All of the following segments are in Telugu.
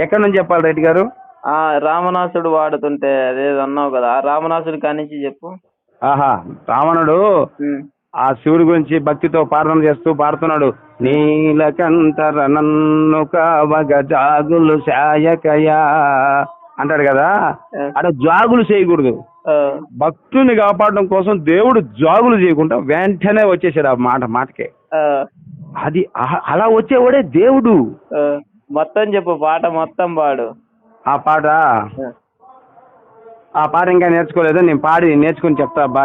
ఎక్కడి నుంచి చెప్పాలి రెడ్డి గారు? ఆ రామనాసుడు వాడుతుంటే అదేదో అన్నావు కదా ఆ రామనాసుడి కానించి చెప్పు. ఆహా రావణుడు. ఆ శివుడి గురించి భక్తితో ప్రార్థన చేస్తూ పాడుతున్నాడు. నీలకంఠర నన్ను కావగ జాగులు శాయకయా అంటాడు కదా? అక్కడ జాగులు చేయకూడదు. భక్తుని కాపాడడం కోసం దేవుడు జాగులు చేయకుండా వెంటనే వచ్చేసాడు ఆ మాట మాటకే. అది అలా వచ్చేవాడే దేవుడు. మొత్తం చెప్పు పాట మొత్తం పాడు. ఆ పాట? ఆ. పాట ఇంకా నేర్చుకోలేదు నేను పాడి నేర్చుకుని చెప్తా బా.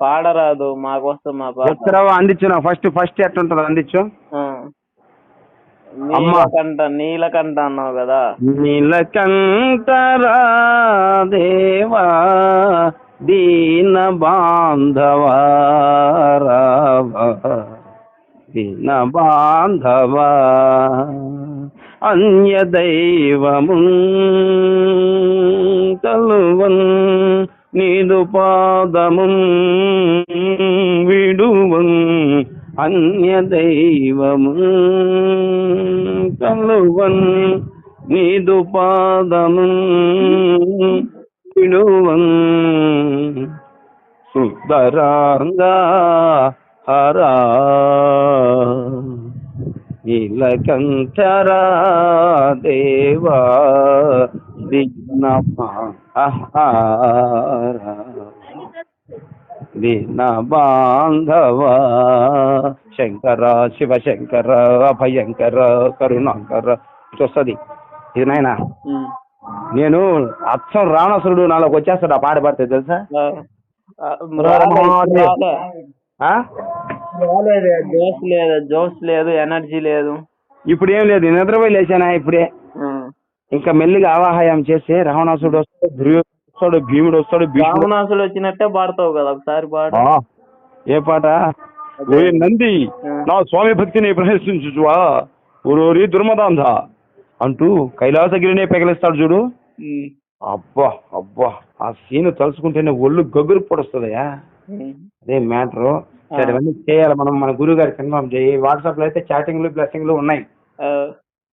పాడరాదు మాకోసం మా పాట. ఉత్తరవ అందించు నాకు ఫస్ట్ ఫస్ట్ ఎట్లుంటుంది అందించు. నీలకంఠ నీలకంఠ అన్నావు కదా. నీలకంఠరా దేవా దీన బాంధవా దీన బాంధవా. അന്യദൈവമും തലുവൻ നീതുപാദമും വിടുവൻ അന്യദൈവമും തലുവൻ നീതുപാദമും വിടുവൻ സുന്ദരാംഗ ഹരാ నీలకంఠరా దేవా దిగ్నహార దీన బాంధవ శంకర శివశంకర అభయంకర కరుణాకర. ఇటు వస్తుంది ఇది నాయన. నేను అచ్చం రావణాసురుడు నాలోకి వచ్చేస్తాడు ఆ పాట పాడితే తెలుసా? రాలేదే జోస్ లేదు జోస్ లేదు ఎనర్జీ లేదు. ఇప్పుడు ఏం లేదు నిద్రపోయి లేచానా ఇప్పుడే. ఇంకా మెల్లిగా ఆవాహయం చేస్తే రావణాసురుడు వస్తాడు దుర్యోధనుడు వస్తాడు భీముడు వస్తాడు రామనాసుడు వచ్చినట్టే పాడతావు కదా ఒకసారి పాడు. ఏ పాట? ఓ నంది నా స్వామి భక్తిని ప్రదర్శించువా ఊరూరి దుర్మదాంధ అంటూ కైలాసగిరినే పెగలిస్తాడు చూడు. అబ్బా అబ్బా ఆ సీన్ తలుచుకుంటేనే ఒళ్ళు గగురు పొడుస్తుందయ్యా. ఉమ్. అదే మ్యాటర్. సరే ఇవన్నీ చేయాలి. మనం మన గురువు గారికి కన్ఫర్మ్ చేయి. వాట్సాప్లో అయితే చాటింగ్లు బ్లెస్సింగ్లు ఉన్నాయి. ఆ,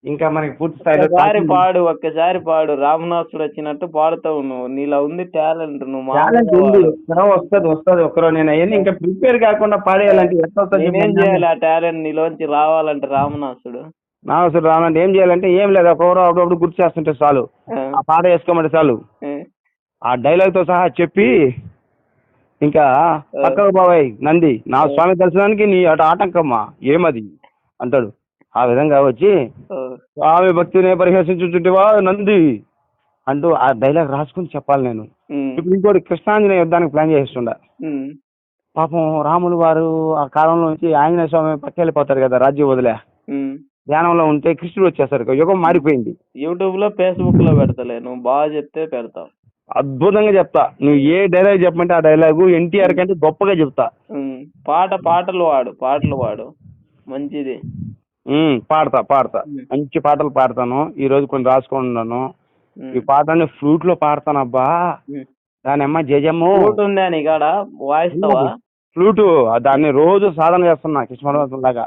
ఇంకా మనకి పూర్తి స్థాయిలో talking- పాడు ఒక్కసారి పాడు. రామనాసుడు వచ్చినట్టు పాడుతావు నువ్వు నీలో ఉంది టాలెంట్. నువ్వు టాలెంట్ ఉంది. వస్తుంది వస్తుంది ఒక్కరో నేను అవన్నీ ఇంకా ప్రిపేర్ కాకుండా పాడేయాలంటే ఎట్లా చెప్పు? చేయాలి ఆ టాలెంట్ నీలోంచి రావాలంటే రామనాసుడు? నా అసలు రానంటే ఏం చేయాలంటే ఏం లేదు. ఒకరు అప్పుడప్పుడు గుర్తు చేస్తుంటే చాలు. ఆ, పాట వేసుకోమంటే చాలు. ఆ. డైలాగ్తో సహా చెప్పి ఇంకా పక్కకు బాబాయ్ నంది నా స్వామి దర్శనానికి నీ అటు ఆటంకమ్మా ఏమది? అంటాడు. ఆ విధంగా వచ్చి స్వామి భక్తిని పరిహసించుచుంటివా నంది? అంటూ ఆ డైలాగ్ రాసుకుని చెప్పాలి నేను. ఇప్పుడు ఇంకోటి కృష్ణాంజనేయ యుద్ధానికి ప్లాన్ చేస్తుండ. పాపం రాములు వారు ఆ కాలంలో నుంచి ఆంజనేయ స్వామి పక్కెళ్ళిపోతారు కదా రాజ్యం వదిలే. ధ్యానంలో ఉంటే కృష్ణుడు వచ్చేసరికి యుగం మారిపోయింది. యూట్యూబ్లో ఫేస్బుక్లో పెడతలే నువ్వు బాగా చెప్తే పెడతావు. అద్భుతంగా చెప్తా. నువ్వు ఏ డైలాగ్ చెప్పమంటే ఆ డైలాగు ఎన్టీఆర్ కంటే గొప్పగా చెప్తా. పాట పాటలు వాడు పాటలు వాడు. మంచిది. పాడతా పాడతా. మంచి పాటలు పాడతాను. ఈ రోజు కొన్ని రాసుకున్నాను ఈ పాటని ఫ్లూట్లో పాడతాను అబ్బా ఉమ్. దాని అమ్మ జేజమ్ము ఫ్లూట్ ఉందా వాయిస్తావా? ఫ్లూటు దాన్ని రోజు సాధన చేస్తున్నా కృష్ణ లాగా.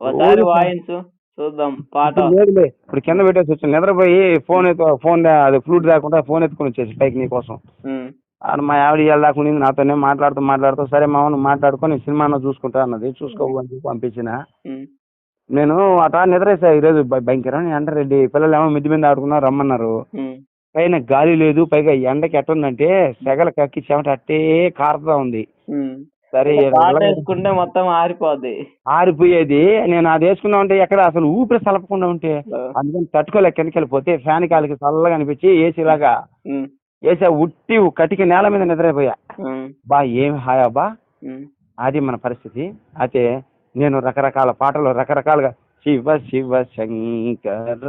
ఒకసారి వాయించు. చూద్దాం పాట. లేదులే ఇప్పుడు కింద పెట్టేసి వచ్చాను. నిద్రపోయి ఫోన్ ఫోన్ అది ఫ్లూట్ లేకుండా ఫోన్ ఎత్తుకుని వచ్చేసి పైకి నీకోసం ఉమ్, ఆడ మా ఆవిడ ఇవాళ దాకా ఉండింది నాతోనే మాట్లాడుతూ మాట్లాడుతూ సరే మామ నువ్వు మాట్లాడుకొని సినిమా అన్న చూసుకుంటా అన్నది. చూసుకోవు అని చెప్పి పంపించిన. నేను అట నిద్రేసా ఈరోజు భయంకరం అంటే రెడ్డి పిల్లలు ఏమో మిద్ది మీద ఆడుకున్నారు రమ్మన్నారు. పైన గాలి లేదు పైగా ఎండకి ఎట్టుందంటే సెగల కక్కి చెమట అట్టే కారుతా ఉంది. సరే వేసుకుంటే మొత్తం ఆరిపోద్ది. ఆరిపోయేది. నేను అది వేసుకున్నా ఉంటే ఎక్కడ అసలు ఊపిరి సలపకుండా ఉంటే అందుకని తట్టుకోలేక కిందకి వెళ్ళిపోతే ఫ్యాన్ కాలికి చల్లగా అనిపించి ఏసీ లాగా ఉమ్, ఏసీ ఉట్టి కటికి నేల మీద నిద్రైపోయా. బా ఏం హాయా బా. అది మన పరిస్థితి. అయితే నేను రకరకాల పాటలు రకరకాలుగా శివ శివ శంకర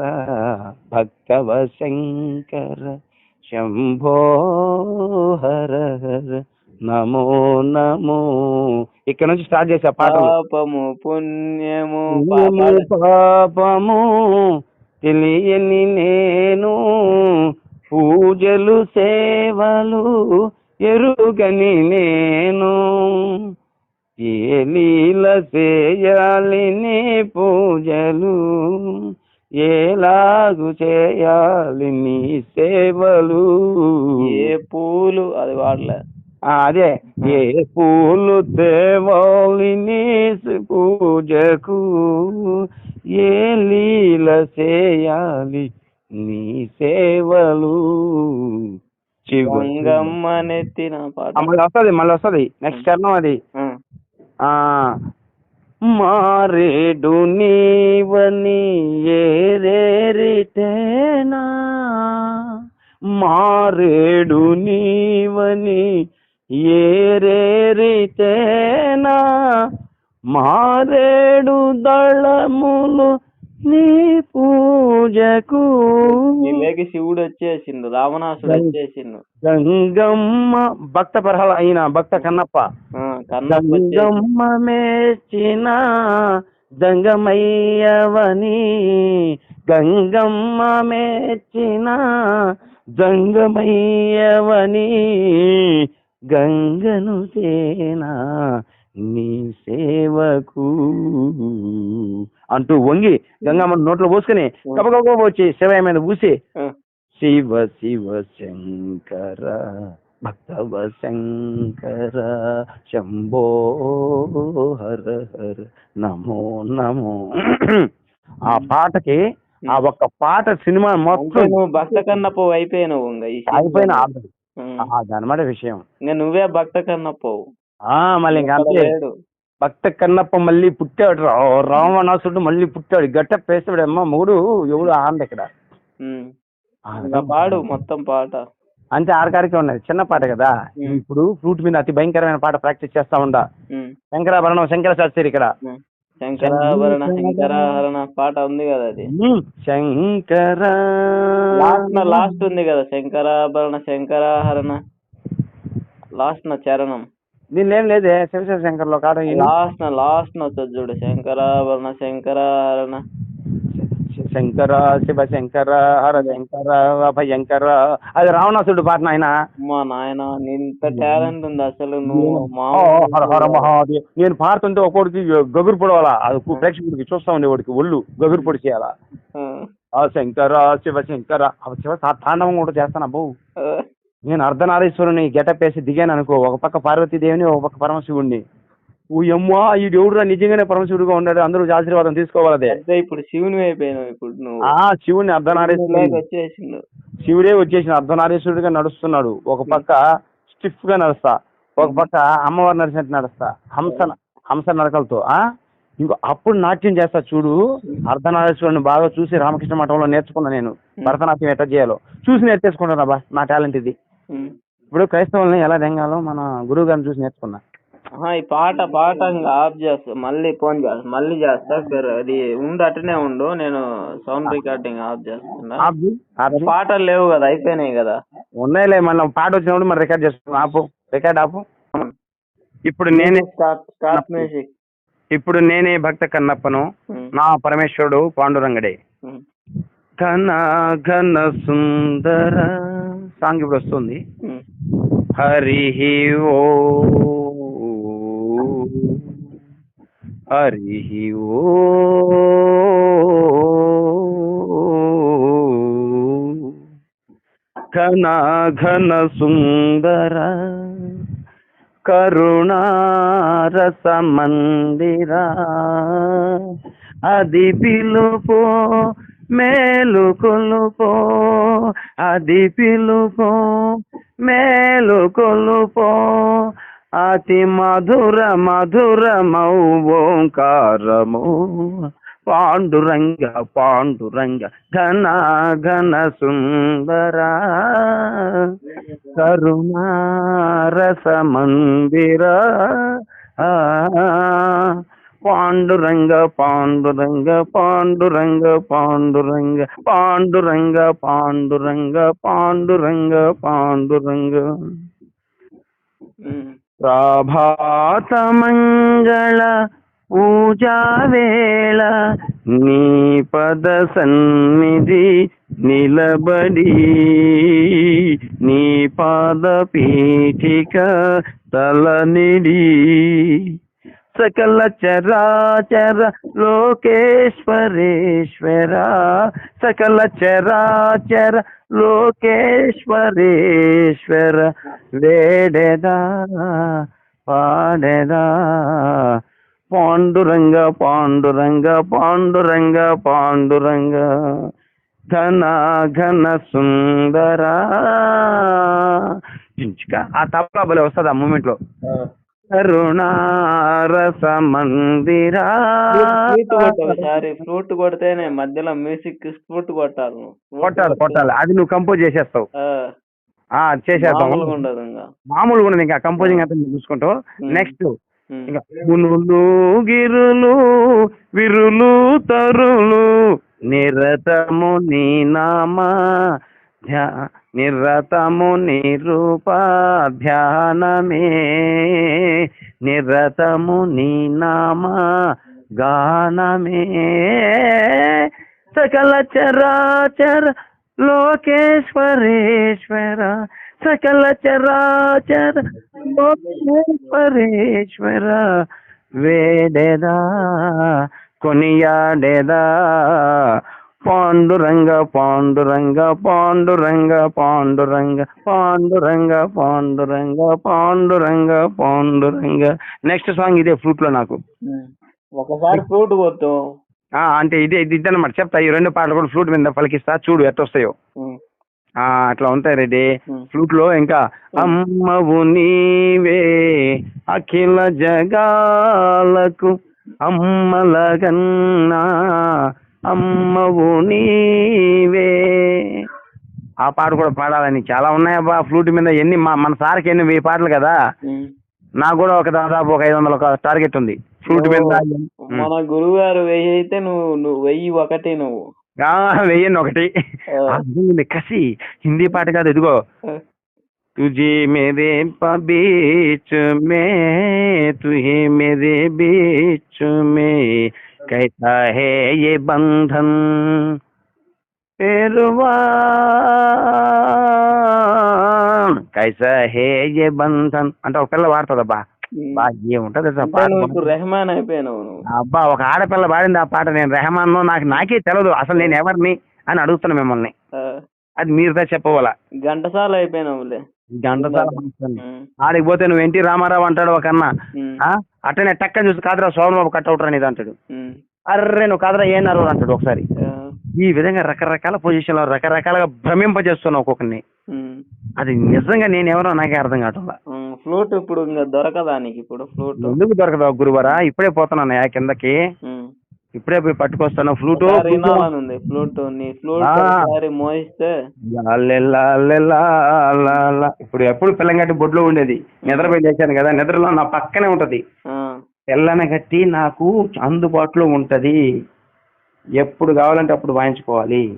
భక్తవ శంకర శంభో హర హర నమో నమో. ఇక్కడ నుంచి స్టార్ట్ చేసా పాటలు. పాపము పుణ్యము పాపము తెలియని నేను పూజలు సేవలు ఎరుగని నేను. ఏ లీల చేయాలి నీ పూజలు? ఏలాగు చేయాలి నీ సేవలు? ఏ పూలు? అది వాడలే. అదే. ఏ పూలు తేవాలి నీ పూజకు ఏ లీల చేయాలి నీ సేవలు. పాట. మళ్ళీ వస్తుంది మళ్ళీ వస్తుంది. నెక్స్ట్ చరణం అది. మారేడు నీవని ఏరేరితేనా మారేడు నీవని ఏరేరితేనా? మారేడు దళములు నీ పూజకు. వీళ్ళకి శివుడు వచ్చేసిండు రావణాసుడు వచ్చేసిండు. గంగమ్మ భక్త ప్రహల అయిన భక్త కన్నప్ప. గంగమ్మ మేచిన జంగమయ్యవని. గంగమ్మ మేచిన జంగమయ్యవని. గంగను తేనా నీ సేవకు. అంటూ వంగి గంగమ్మ నోట్లో పోసుకుని గబగబ వచ్చి శివయ్య మీద పూసి శివ శివ శంకర భక్తవ శంకర శంభో హర హర నమో నమో. ఆ పాటకి ఆ ఒక్క పాట సినిమా మొత్తం భక్త అయిపోయినావు శివుడు. అయిపోయిన ఉం. అదనమాట విషయం. ఇంకా నువ్వే భక్త కన్నప్పవు. ఆ మళ్ళీ ఇంకా అంతే. భక్త కన్నప్ప మళ్ళీ పుట్టాడు. రా- రావణాసుడు మళ్ళీ పుట్టాడు. గట్ట పేస్తాడు అమ్మ మొగుడు ఎవడు ఆంది ఇక్కడ. పాడు మొత్తం పాట. అంతే ఆరకారికే ఉన్నది. చిన్న పాట కదా. ఇప్పుడు ఫ్లూట్ మీద అతి భయంకరమైన పాట ప్రాక్టీస్ చేస్తా ఉండా. శంకరాభరణం శంకర శాస్త్రి ఇక్కడ. శంకరాభరణ శంకరాహరణ పాట ఉంది కదా అది. శంకర. లాస్ట్ లాస్ట్ ఉంది కదా శంకరాభరణ శంకరాహరణ. లాస్ట్ నా చరణం. దీనిలో ఏం లేదే శివశివ శంకర్లో కాడ. లాస్ట్ నా లాస్ట్ నా వస్తుంది చూడు శంకరాభరణ శంకరాహరణ. శంకర శివ శంకర హర శంకర భయంకర అది రావణాసుడు పాట ఆయన అమ్మా నాయన ఇంత టాలెంట్ ఉంది అసలు హర హర మహాదేవ్. నేను పాడుతుంటే ఒక్కొక్కడికి గగురు పొడవాలా? అది ప్రేక్షకుడికి చూస్తా ఉండేవాడికి ఒళ్ళు గగురు పొడి చేయాలా? శంకర శివ శంకర శివ తాండవం కూడా చేస్తాను అబ్బో. నేను అర్ధనారీశ్వరుని గెటప్ వేసి దిగాను అనుకో. ఒక పక్క పార్వతీదేవిని ఒక పక్క పరమశివుణ్ణి. ఓ అమ్మా ఈ దేవుడురా నిజంగానే పరమశివుడుగా ఉన్నాడు అందరూ ఆశీర్వాదం తీసుకోవాలి ఇప్పుడు శివుని అయిపోయినావు ఇప్పుడు నువ్వు? ఆ శివుని అర్ధనారీశ్వరుడు వచ్చేసిండు శివుడే వచ్చేసిన అర్ధనారీశ్వరుడిగా నడుస్తున్నాడు. ఒక పక్క స్టిఫ్గా నడుస్తా ఒక పక్క అమ్మవారు నడిచినట్టు నడుస్తా హంస హంస నడకలతో ఆ? ఇంకో అప్పుడు నాట్యం చేస్తా చూడు అర్ధనారీశ్వరుని బాగా చూసి రామకృష్ణ మఠంలో నేర్చుకున్నా నేను. భరతనాట్యం ఎట్లా చేయాలో. చూసి నేర్చేసుకుంటాను అబ్బా నా టాలెంట్ ఇది. ఇప్పుడు క్రైస్తవుల్ని ఎలా దెంగాలో మన గురువు గారిని చూసి నేర్చుకున్నా. ఈ పాట పాట ఇంకా ఆఫ్ చేస్తా మళ్ళీ ఫోన్ చేస్తా మళ్ళీ చేస్తా సరే అది ఉండు అట్టనే ఉండు నేను సౌండ్ రికార్డింగ్ ఆఫ్ చేస్తున్నా. పాటలు లేవు కదా అయిపోయినాయి కదా. ఉన్నాయిలే మళ్ళీ పాట వచ్చినప్పుడు మరి రికార్డ్ చేసుకున్నాం ఆపు రికార్డ్ ఆపు. ఇప్పుడు నేనే స్టార్ట్ స్టార్ట్ మ్యూజిక్ ఇప్పుడు నేనే భక్త కన్నప్పను నా పరమేశ్వరుడు పాండురంగడే. ఘన ఘన సుందర. సాంగ్ ఇప్పుడు వస్తుంది. హరి ఓ హరి ఓ. ఘన ఘన సుందర కరుణారస మందిరా అది పిలుపో మేలు కొలుపో అది పిలుపో మేలు కొలుపో అతి మధుర మధురమౌ ఓంకారము పాండురంగ పాండురంగ ఘన ఘన సుందర కరుణారస మందిర ఆ, పాండురంగ పాండురంగ పాండురంగ పాండురంగ పాండురంగ పాండురంగ పాండురంగ పాండురంగ ప్రభాత మంగళ పూజా నీ పద సన్నిధి నిలబడి నీ పాద పీఠిక తలనిడి సకల చరాచర లోకేశ్వరేశ్వర సకల చరాచర లోకేశ్వరేశ్వర వేడెదా పాడెదా పాండురంగ పాండురంగ పాండురంగ పాండురంగ ఘన ఘన సుందరా ఆ తప్ప భలే వస్తుంది ఆ మూమెంట్లో కరుణారస మందిరా ఫ్లూట్ కొట్టు ఒకసారి ఫ్లూట్ కొడితేనే మధ్యలో మ్యూజిక్ ఫ్లూట్ కొట్టాలి కొట్టాలి కొట్టాలి. అది నువ్వు కంపోజ్ చేసేస్తావు. చేసేస్తావు. మామూలుగా ఉండదు ఇంకా. కంపోజింగ్ అంతా చూసుకుంటావు. నెక్స్ట్. ఇంకా గునులు గిరులు విరులు తరులు నిరతము నీ నామ ధ్యా నిరతము నిరూపాధ్యానమే. నిరతము నీ నామ గానమే. సకల చరాచర లోకేశ్వరేశ్వర సకల చరాచర లోకేశ్వరేశ్వర వేడేదా కొనియాడేదా పాండురంగ పాండురంగ పాండురంగ పాండురంగ పాండురంగ పాండురంగ పాండురంగ పాండురంగ. నెక్స్ట్ సాంగ్ ఇదే ఫ్లూట్లో నాకు. ఒకసారి ఫ్లూట్ కొట్టు. అంటే ఇదే ఇది ఇదన్నమాట. చెప్తా ఈ రెండు పాటలు కూడా ఫ్లూట్ మీద పలికిస్తా. చూడు ఎట్టొస్తాయో అట్లా ఉంటాయి రెడ్డి. ఫ్లూట్లో ఇంకా అమ్మవు నీవే అఖిల జగాలకు అమ్మలగన్నా. అమ్మవు నీవే ఆ పాట కూడా పాడాలని చాలా ఉన్నాయబ్బా ఫ్లూట్ మీద ఎన్ని మా మన సార్కి ఎన్ని వెయ్యి పాటలు కదా ఉమ్. నాకు కూడా ఒక దాదాపు ఒక ఐదు వందల ఒక టార్గెట్ ఉంది ఫ్లూట్ మీద మన గురువు గారు వెయ్యి అయితే నువ్వు నువ్వు వెయ్యి ఒకటి నువ్వు ఆ, వెయ్యండి ఒకటి ఆ. అది ఉంది, కసి హిందీ పాట కాదు ఇదిగో ఆ. तुझे मेरे प- बीच में तू ही मेरे बीच में कैसा है ये बंधन पेरवान कैसा है ये बंधन అంటే ఒక పిల్ల పాడుతుందబ్బా ఉమ్. బా ఏముంటది అసలు ఆ అంటే పాట నువ్వు ఇప్పుడు రెహమాన్ అయిపోయినావు నువ్వు అబ్బా ఒక ఆడపిల్ల పాడింది ఆ పాట నేను రెహమాన్ నాకు నాకే తెలియదు అసలు నేను ఎవరిని అని అడుగుతున్నా మిమ్మల్ని ఆ. అది మీరుదా చెప్పవాలా ఘంటసాల అయిపోయినావులే గంటసాల. ఆడికి పోతే నువ్వు ఎన్టీ రామారావు అంటాడు ఒక అన్న? అట్టనే టక్కని చూసి కాదురా సోమబాబు కట్అవుట్ అనేది అంటాడు ఉమ్. అర్రే నువ్వు కాదురా ఏనారు అంటాడు ఒకసారి. ఈ విధంగా రకరకాల పొజిషన్లో రకరకాలుగా భ్రమింపజేస్తున్నావు ఒక్కొక్కరిని. అది నిజంగా నేను ఎవరో నాకే అర్థం కావట్లా. ఫ్లూట్ ఇప్పుడు ఇంకా దొరకదా నీకు ఇప్పుడు ఫ్లూట్ ఎందుకు దొరకదు గురువరా ఇప్పుడే పోతున్నాను యా కిందకి. ఇప్పుడే పోయి పట్టుకొస్తాను. ఫ్లూటు ఉంది ఫ్లూట్. నీ ఫ్లూట్ ఆ. ఒకసారి మోయిస్తే. ఇప్పుడు ఎప్పుడు పిల్లంగట్టి బొడ్లో ఉండేది. నిద్రపోయి లేచాను కదా నిద్రలో నా పక్కనే ఉంటది. ఆ. తెల్లన కట్టి నాకు అందుబాటులో ఉంటది. ఎప్పుడు కావాలంటే అప్పుడు వాయించుకోవాలి.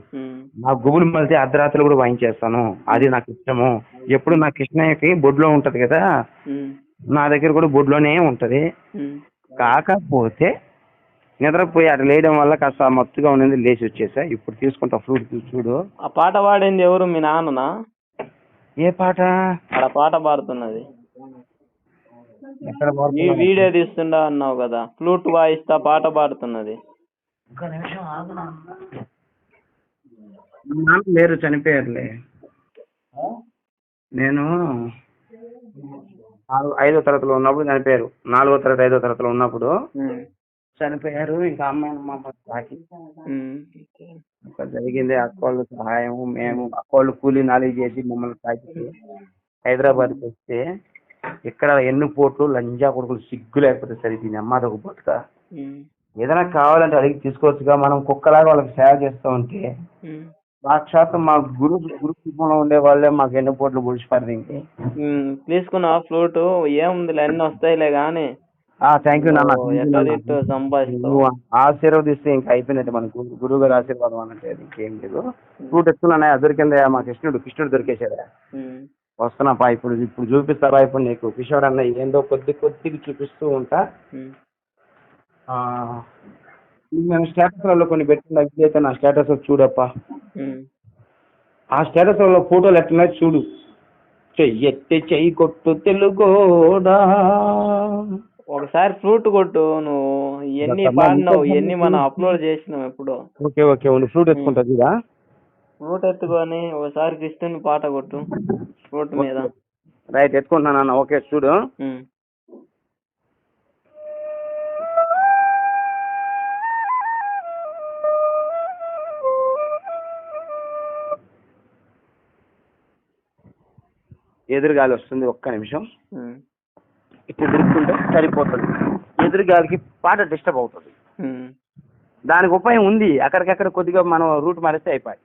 నా గుబులు మలితే అర్ధరాత్రులు కూడా వాయించేస్తాను. అది నాకు ఇష్టము. ఎప్పుడు నా కృష్ణయ్యకి బొడ్లో ఉంటది కదా. నా దగ్గర కూడా బొడ్లోనే ఉంటది. కాకపోతే నిద్రపోయి అటు లేయడం వల్ల కాస్త మత్తుగా ఉన్నది లేచి వచ్చేసా. ఇప్పుడు తీసుకుంటా ఫ్లూట్ చూడు. ఆ పాట పాడింది ఎవరు? మీ నాన్ననా? ఏ పాట? ఆడ పాట పాడుతున్నది. ఎక్కడ ఈ పాడుతున్నావు? వీడియో తీస్తుండా అన్నావు కదా. ఫ్లూట్ వాయిస్తా పాట పాడుతున్నది. ఒక్క నిమిషం ఆగు నాన్న. మా నాన్న లేరు చనిపోయారులే. నేను నాలుగు- ఐదో తరగతిలో ఉన్నప్పుడు చనిపోయారు. నాలుగో తరగతి ఐదో తరగతిలో ఉన్నప్పుడు ఉమ్. చనిపోయారు ఇంకా అమ్మాయి మా తాకి ఉమ్. ఇంకా జరిగింది అక్కోళ్ళు సహాయం మేము అక్కోళ్ళు కూలీ నాలుగు చేసి మమ్మల్ని తాకి హైదరాబాద్కి వస్తే ఇక్కడ ఎన్ని పోట్లు లంజా కొడుకులు సిగ్గు లేకపోతే సరే దీని అమ్మాది ఒక బతుక. ఏదైనా కావాలంటే అడిగి తీసుకోవచ్చుగా మనం కుక్కలాగా వాళ్ళకి సేవ చేస్తూ ఉంటే ఉమ్. సాక్షాత్ మా గురు గురు రూపంలో ఉండే వాళ్ళే మాకు ఎన్ని పోట్లు పొడిచిపారు దీనికి ఉమ్. తీసుకున్నావా ఫ్లూట్ ఏముందిలే అన్ని వస్తాయిలే గాని థ్యాంక్ యూ నాన్న. ఎట్లా ఆశీర్వదిస్తే ఇంకా అయిపోయినట్టు మన గురు- గురువు గారి ఆశీర్వాదం అన్నట్టు అది. ఇంకేం లేదు. ఫ్రూట్ ఎత్తున్నా దొరికిందా? మా కృష్ణుడు కృష్ణుడు దొరికేశాడా. వస్తున్నాపా ఇప్పుడు ఇప్పుడు చూపిస్తారా ఇప్పుడు నీకు కిషోర్ అన్న ఏందో కొద్ది కొద్దిగా చూపిస్తూ ఉంటా. నేను స్టేటస్లలో కొన్ని పెట్టిన అయితే నా స్టేటస్ చూడప్పా. ఆ స్టేటస్లలో ఫోటోలు ఎట్లున్నాయి చూడు. చెయ్యెత్తి చెయ్యి కొట్టు తెలుగోడా. ఒకసారి ఫ్లూట్ కొట్టు నువ్వు ఎన్ని పాడినావు ఎన్ని మనం అప్లోడ్ చేసినావు ఎప్పుడో. ఓకే ఓకే ఉండి ఫ్లూట్ ఎత్తుకుంటుంది ఇదా ఫ్లూట్ ఎత్తుకొని ఒకసారి కృష్ణుని పాట కొట్టు ఫ్లూట్ మీద. రైట్ ఎత్తుకుంటున్నాను అన్న ఓకే చూడు. ఎదురుగాలి వస్తుంది ఒక్క నిమిషం. ఇట్లా తిరుగుతుంటే సరిపోతుంది. ఎదురుగాలికి పాట డిస్టర్బ్ అవుతుంది. దానికి ఉపాయం ఉంది. అక్కడికక్కడ కొద్దిగా మనం రూట్ మారిస్తే అయిపోయి.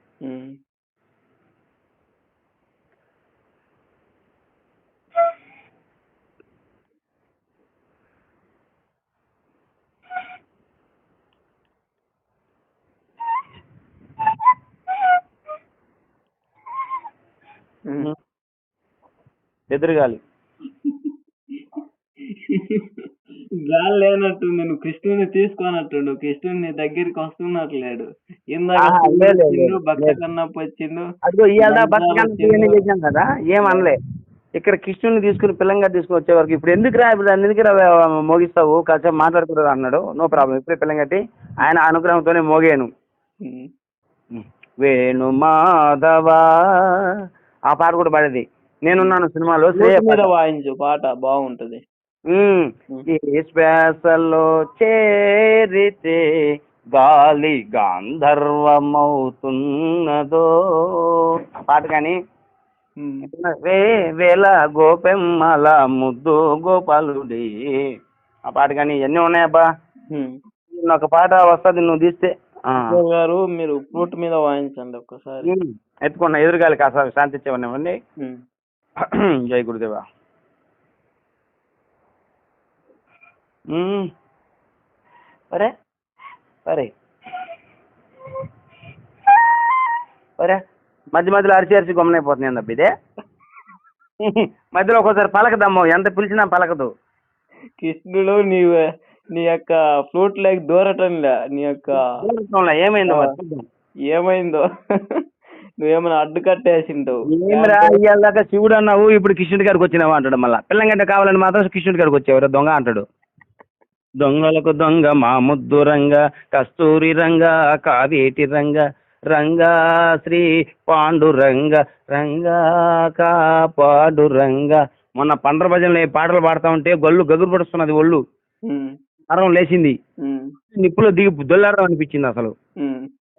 ఎదురుగాలి. గాలి లేనట్టుంది నువ్వు కృష్ణుని తీసుకోనట్టుండు కృష్ణుని దగ్గరికి వస్తున్నట్లేడు ఇందాక ఆహా, శివుడు లేదు, లేదు, వచ్చిండు లేదు. భక్త కన్నప్ప వచ్చిండు అదిగో ఇవాళ బంగారం బతకాన్ని వచ్చిందో. చేసాం కదా ఏం అనలే ఇక్కడ కృష్ణుని తీసుకుని పిల్లంగా తీసుకుని వచ్చే వరకు ఇప్పుడు ఎందుకు రా ఇప్పుడు దాన్ని ఎందుకు రా మోగిస్తావు కాసేపు మాట్లాడుకున్నారు అన్నాడు నో ప్రాబ్లం ఇప్పుడే పిల్లంగట్టి ఆయన అనుగ్రహంతోనే మోగాను ఉమ్. వేణు మాధవా ఆ పాట కూడా పాడేది నేనున్నాను సినిమాలో శ్రేయ ఫ్లూట్ మీద పాట. వాయించు పాట బాగుంటది. ఈ శ్వాసలో చేరితే గాలి గాంధర్వమవుతున్నదో. ఆ పాట కానీ. వే వేల గోపెమ్మల ముద్దు గోపాలుడి. ఆ పాట కానీ ఇవన్నీ ఉన్నాయబ్బా? ఒక పాట వస్తుంది నువ్వు తీస్తే. గారు మీరు ఫ్లూట్ మీద వాయించండి ఒక్కసారి. ఎత్తుకున్నా ఎదురుగాలి కాస్త శాంతి ఇచ్చేవనివ్వండి. జై గురుదేవా. మధ్య మధ్యలో అరిచి అరిచి గమనైపోతుంది ఏందబ్బ ఇదే మధ్యలో ఒక్కోసారి పలకదమ్మో ఎంత పిలిచినా పలకదు కృష్ణుడు నీ నీ యొక్క ఫ్లూట్ లేక దూరటంలే నీ యొక్క ఏమైందో. ఏమైందో నువ్వేమైనా అడ్డు కట్టేసింటావు ఇవాళ శివుడు అన్నావు ఇప్పుడు కిషుడి గారికి వచ్చినావా అంటాడు మళ్ళా పిల్లంగంట కావాలని మాత్రం కిషుడి గారికి వచ్చేవారు దొంగ అంటాడు దొంగలకు దొంగ మా ముద్దు రంగ కస్తూరి రంగ కావేటి రంగ రంగా శ్రీ పాండురంగ రంగా కాపాడు రంగ. మొన్న పండ్ర భజనలో పాటలు పాడుతా ఉంటే గొల్లు గగురు పడుస్తున్నది ఒళ్ళు. నరం లేచింది. నిప్పులో దిగి దొల్లాడడం అనిపించింది అసలు.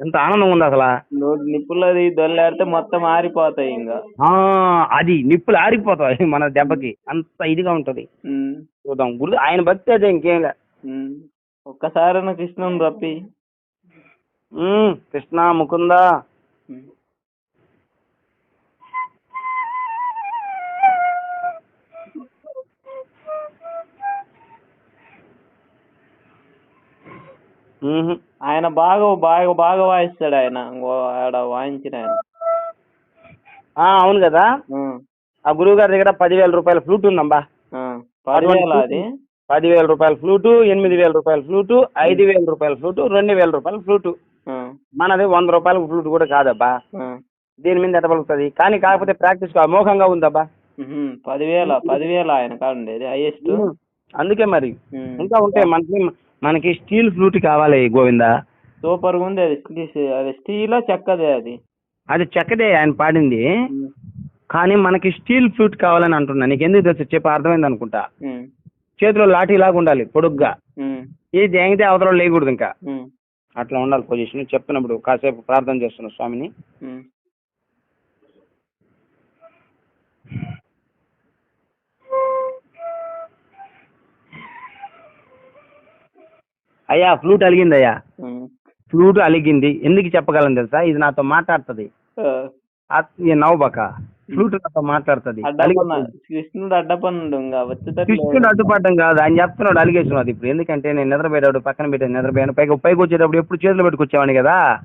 ఎంత ఆనందం ఉంది అసలు. నువ్వు నిప్పులది దొల్లాడితే మొత్తం ఆరిపోతాయి ఇంకా. ఆ, అది నిప్పులు ఆరిపోతాయి మన దెబ్బకి. అంత ఇదిగా ఉంటది. చూద్దాం. గురు ఆయన భక్తి అదే ఇంకేం ఒక్కసారైనా కృష్ణుని రప్పి. కృష్ణ ముకుంద. ఆయన బాగా బాగా బాగా వాయిస్తాడు ఆయన. ఆడ వాయించిన ఆయన. ఆ, అవును కదా. ఆ. గురువు గారి దగ్గర పదివేల రూపాయల ఫ్లూట్ ఉందమ్మా అది? పదివేల రూపాయల ఫ్లూటు ఎనిమిది వేల రూపాయల ఫ్లూటు ఐదు వేల రూపాయల ఫ్లూటు రెండు వేల రూపాయల ఫ్లూటు. మనది వంద రూపాయల ఫ్లూట్ కూడా కాదబ్బా. దీని మీద ఎట్ట పలుకుతుంది? కానీ కాకపోతే ప్రాక్టీస్ అమోఘంగా ఉందబ్బా. పదివేల పదివేల ఆయన కాదండి హైయెస్ట్ అందుకే మరి. ఇంకా ఉంటాయి మనకి మనకి స్టీల్ ఫ్లూట్ కావాలి గోవిందా. సూపర్ ఉంది అది అది స్టీల్ చెక్కదే అది. అది చెక్కదే ఆయన పాడింది. కానీ మనకి స్టీల్ ఫ్లూట్ కావాలని అంటున్నా. నీకు ఎందుకు తెలుసు? చెప్పి అర్థమైంది అనుకుంటా. చేతిలో లాఠీ లాగా ఉండాలి పొడుగ్గా. ఇది దేంగితే అవతల లేకూడదు ఇంకా. అట్లా ఉండాలి పొజిషన్ చెప్తున్నప్పుడు కాసేపు ప్రార్థన చేస్తున్నా స్వామిని. అయ్యా ఫ్లూట్ అలిగింది అయ్యా. ఫ్లూట్ అలిగింది ఎందుకు చెప్పగలను తెలుసా ఇది నాతో మాట్లాడుతుంది. నవ్వబక ఫ్లూట్ నాతో మాట్లాడుతుంది. కృష్ణుడు అడ్డపన్నుడు కృష్ణుడు అడ్డుపడడం కాదు ఆయన చెప్తున్నాడు అలిగేస్తున్నాడు ఇప్పుడు. ఎందుకంటే నేను నిద్రపోయేటప్పుడు పక్కన పెట్టాను నిద్రపోయాను. పైకి పైకి వచ్చేటప్పుడు ఎప్పుడు చేతులు పెట్టుకొచ్చేవాడిని కదా.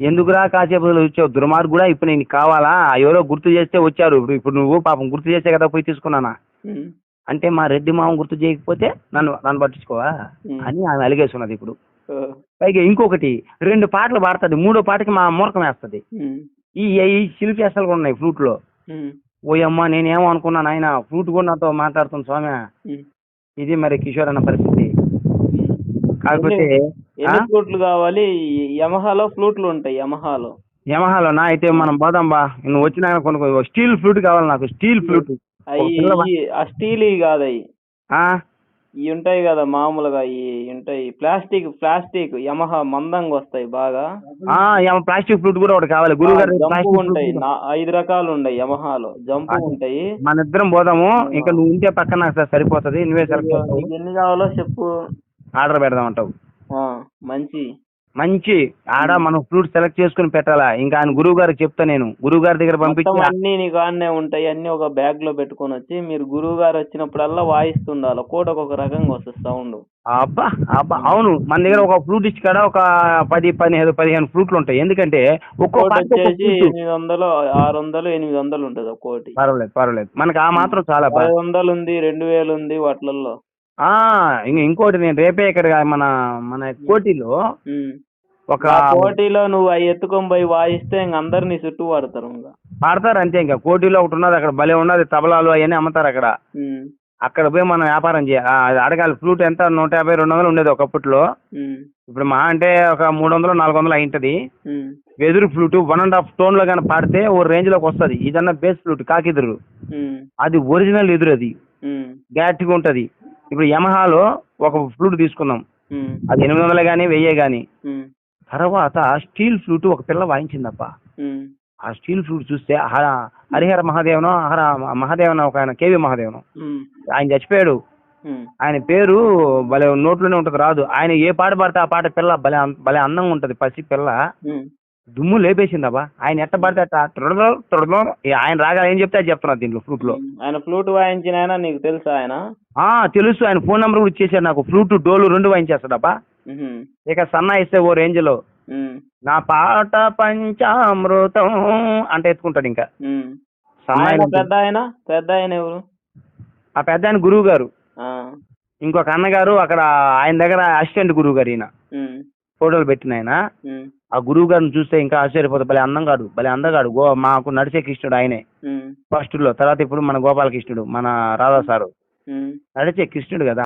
ఎందుకురా కాసేపు వచ్చావు? దుర్మార్గుడా? ఇప్పుడు నీకు కావాలా? ఎవరో గుర్తు చేస్తే వచ్చారు. ఇప్పుడు ఇప్పుడు నువ్వు పాపం గుర్తు చేస్తే కదా పోయి తీసుకున్నానా. అంటే మా రెడ్డి మామ గుర్తు చేయకపోతే నన్ను నన్ను పట్టించుకోవా. అని ఆమె అలిగేస్తున్నది ఇప్పుడు. పైగా ఇంకొకటి రెండు పాటలు పాడుతుంది. మూడో పాటకి మా మూర్ఖం వేస్తుంది. ఈ ఈ శిల్పి అసలు కూడా ఉన్నాయి ఫ్లూట్లో. ఓయమ్మా నేనేమో అనుకున్నాను ఆయన ఫ్లూట్ కూడా నాతో మాట్లాడుతుంది స్వామి. ఇది మరి కిషోర్ అన్న పరిస్థితి. కాకపోతే? ఎన్ని ఫ్లూట్లు కావాలి? యమహాలో ఫ్లూట్లు ఉంటాయి యమహాలో. యమహాలోనా? అయితే మనం పోదాం బా. నువ్వు వచ్చినాక కొనుక్కో. స్టీల్ ఫ్లూట్ కావాలి నాకు స్టీల్ ఫ్లూట్ ఆ స్టీల్ కాదు అవి ఆ? ఇవి ఉంటాయి కదా మామూలుగా ఈ ఉంటాయి. ప్లాస్టిక్ ప్లాస్టిక్ యమహా మందంగా వస్తాయి బాగా. ఆ, యమ- ప్లాస్టిక్ ఫ్లూట్ కూడా ఒకటి కావాలి. గురువు గారు ఉంటాయి. ఐదు రకాలు ఉన్నాయి యమహాలో. జంపు. ఉంటాయి. మన ఇద్దరం పోదాము. ఇంకా నువ్వు ఉంటే పక్కన సరిపోతుంది. నువ్వే నీకు ఎన్ని కావాలో చెప్పు. ఆర్డర్ పెడదాం అంటావు ఆ, మంచి. మంచి ఆడ మనం ఫ్రూట్ సెలెక్ట్ చేసుకుని పెట్టాలా? ఇంకా ఆయన గురువు గారికి చెప్తా నేను. గురువు గారి దగ్గర పంపించి అన్ని నీకు ఆడనే ఉంటాయి. అన్ని ఒక బ్యాగ్లో పెట్టుకొని వచ్చి మీరు గురువు గారు వచ్చినప్పుడల్లా వాయిస్తుండాలి. కోట ఒక రకంగా వస్తుంది సౌండ్. అబ్బా అబ్బా అవును. మన దగ్గర ఒక ఫ్రూట్ ఇచ్చి కాడ ఒక పది పదిహేను పదిహేను ఫ్రూట్లు ఉంటాయి. ఎందుకంటే ఒక్కో కోటి పాటకి ఒక్కో వచ్చేసి. ఎనిమిది వందలు ఆరు వందలు ఎనిమిది వందలు ఉంటుంది ఒక కోటి. పర్వాలేదు పర్వాలేదు. మనకి ఆ మాత్రం చాలా ఐదు వందలు ఉంది రెండు వేలు ఉంది వాటిలలో ఇంక ఇంకోటి నేను రేపే ఇక్కడ మన మన కోటిలో. ఒక కోటిలో నువ్వు అవి ఎత్తుకొని పోయి వాయిస్తే ఇంక అందరు నీ చుట్టూ పడతారు ఇంకా పాడతారు అంతే ఇంకా కోటిలో ఒకటి ఉన్నది అక్కడ భలే ఉన్నది తబలాలు అవన్నీ అమ్ముతారు అక్కడ. అక్కడ పోయి మనం వ్యాపారం చేయాలి అడగాలి ఫ్రూట్ ఎంత నూట యాభై రెండు వందలు ఉండేది ఒకప్పట్లో. ఇప్పుడు మా అంటే ఒక మూడు వందలు నాలుగు వందలు అయింటది. వెదురు ఫ్లూట్ వన్ అండ్ హాఫ్ టోన్లో కానీ పాడితే ఓ రేంజ్లోకి వస్తుంది ఇదన్నా బేస్ ఫ్లూట్ కాకిదురు. అది ఒరిజినల్ ఎదురు అది ఉమ్. గట్టిగా ఉంటది ఇప్పుడు యమహాలో ఒక ఫ్లూట్ తీసుకుందాం. అది ఎనిమిది వందలే కానీ వెయ్యే కానీ. తర్వాత స్టీల్ ఫ్లూట్ ఒక పిల్ల వాయించిందప్ప. ఆ స్టీల్ ఫ్లూట్ చూస్తే హర- హరిహర మహాదేవనో హర మహాదేవనో ఒక ఆయన కేవి మహాదేవనో. ఆయన చచ్చిపోయాడు. ఆయన పేరు భలే నోట్లోనే ఉంటది రాదు ఆయన ఏ పాట పాడితే ఆ పాట పిల్ల భలే భలే అందంగా ఉంటది పసి పిల్ల. దుమ్ము లేపేసిందబ్బా ఆయన ఎట్ట పడితే అట్ట తొడలో తొడలో ఆయన రాగా ఏం చెప్తే అది చెప్తున్నా దీంట్లో ఫ్లూట్లో ఆయన ఫ్లూట్ వాయించిన ఆయన నీకు తెలుసా ఆయన ఆ తెలుసు ఆయన ఫోన్ నెంబర్ కూడా ఇచ్చేసాడు నాకు ఫ్లూట్ డోలు రెండు వాయించేస్తాడబ్బా. ఇక సన్నా ఇస్తే ఓ రేంజ్లో. నా పాట పంచామృతం అంటే ఎత్తుకుంటాడు ఇంకా. సన్నాయి. పెద్ద ఆయన పెద్ద ఆయన ఎవరు ఆ పెద్ద ఆయన గురువు గారు. ఇంకొక అన్నగారు అక్కడ ఆయన దగ్గర అసిస్టెంట్ గురువు గారు ఈయన. ఫోటోలు పెట్టిన ఆయన. ఆ గురువు గారిని చూస్తే ఇంకా ఆశ్చర్యపోతుంది భలే అందంగాడు భలే అందగాడు గో మాకు నడిచే కృష్ణుడు ఆయనే. ఫస్ట్లో తర్వాత ఇప్పుడు మన గోపాలకృష్ణుడు మన రాధా సారు. నడిచే కృష్ణుడు కదా